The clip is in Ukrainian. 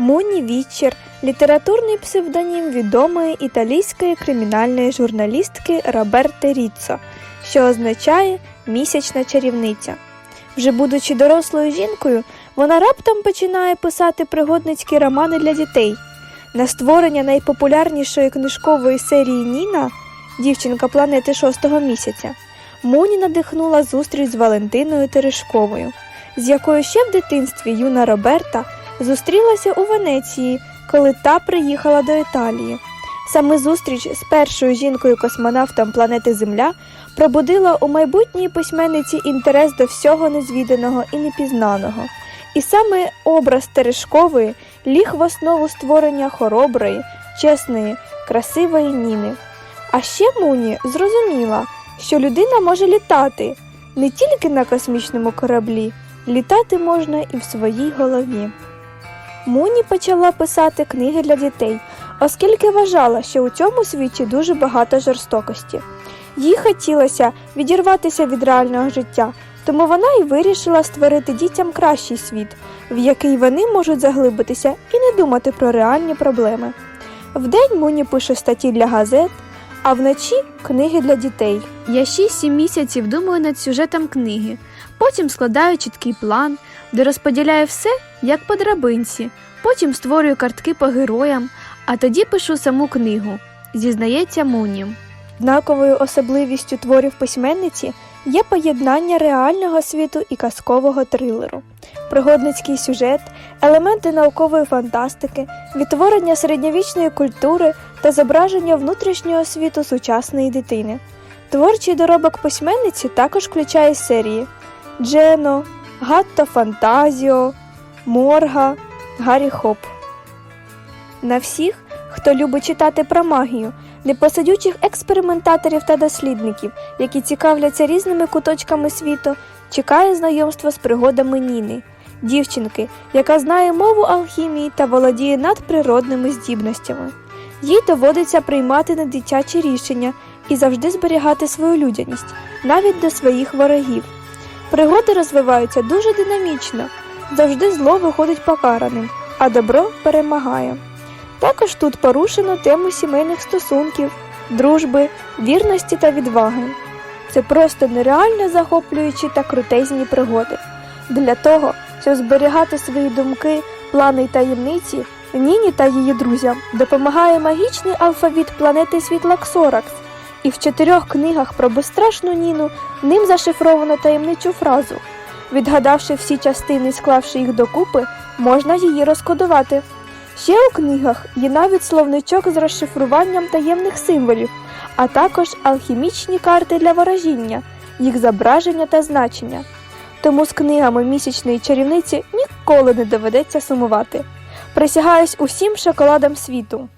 Муні Вічер літературний псевдонім відомої італійської кримінальної журналістки Роберти Ріццо, що означає місячна чарівниця. Вже будучи дорослою жінкою, вона раптом починає писати пригодницькі романи для дітей. На створення найпопулярнішої книжкової серії Ніна Дівчинка планети шостого місяця Муні надихнула зустріч з Валентиною Терешковою, з якою ще в дитинстві юна Роберта зустрілася у Венеції, коли та приїхала до Італії. Саме зустріч з першою жінкою-космонавтом планети Земля пробудила у майбутній письменниці інтерес до всього незвіданого і непізнаного. І саме образ Терешкової ліг в основу створення хороброї, чесної, красивої Ніни. А ще Муні зрозуміла, що людина може літати не тільки на космічному кораблі, літати можна і в своїй голові. Муні почала писати книги для дітей, оскільки вважала, що у цьому світі дуже багато жорстокості. Їй хотілося відірватися від реального життя, тому вона й вирішила створити дітям кращий світ, в який вони можуть заглибитися і не думати про реальні проблеми. Вдень Муні пише статті для газет, а вночі книги для дітей. Я 6-7 місяців думаю над сюжетом книги, потім складаю чіткий план, де розподіляю все як по драбинці, потім створюю картки по героям, а тоді пишу саму книгу, зізнається Муні. Знаковою особливістю творів письменниці є поєднання реального світу і казкового трилеру, пригодницький сюжет, елементи наукової фантастики, відтворення середньовічної культури та зображення внутрішнього світу сучасної дитини. Творчий доробок письменниці також включає серії Джено, Гатто Фантазіо, Морга, Гаррі Хоп. На всіх, хто любить читати про магію, непосидючих експериментаторів та дослідників, які цікавляться різними куточками світу, чекає знайомство з пригодами Ніни, дівчинки, яка знає мову алхімії та володіє надприродними здібностями. Їй доводиться приймати недитячі рішення і завжди зберігати свою людяність, навіть до своїх ворогів. Пригоди розвиваються дуже динамічно, завжди зло виходить покараним, а добро перемагає. Також тут порушено тему сімейних стосунків, дружби, вірності та відваги. Це просто нереально захоплюючі та крутезні пригоди. Для того, щоб зберігати свої думки, плани й таємниці, Ніні та її друзям допомагає магічний алфавіт планети світла Ксоракс, і в чотирьох книгах про безстрашну Ніну ним зашифровано таємничу фразу. Відгадавши всі частини склавши їх докупи, можна її розкодувати. Ще у книгах є навіть словничок з розшифруванням таємних символів, а також алхімічні карти для ворожіння, їх зображення та значення. Тому з книгами місячної чарівниці ніколи не доведеться сумувати. Присягаюсь усім шоколадам світу.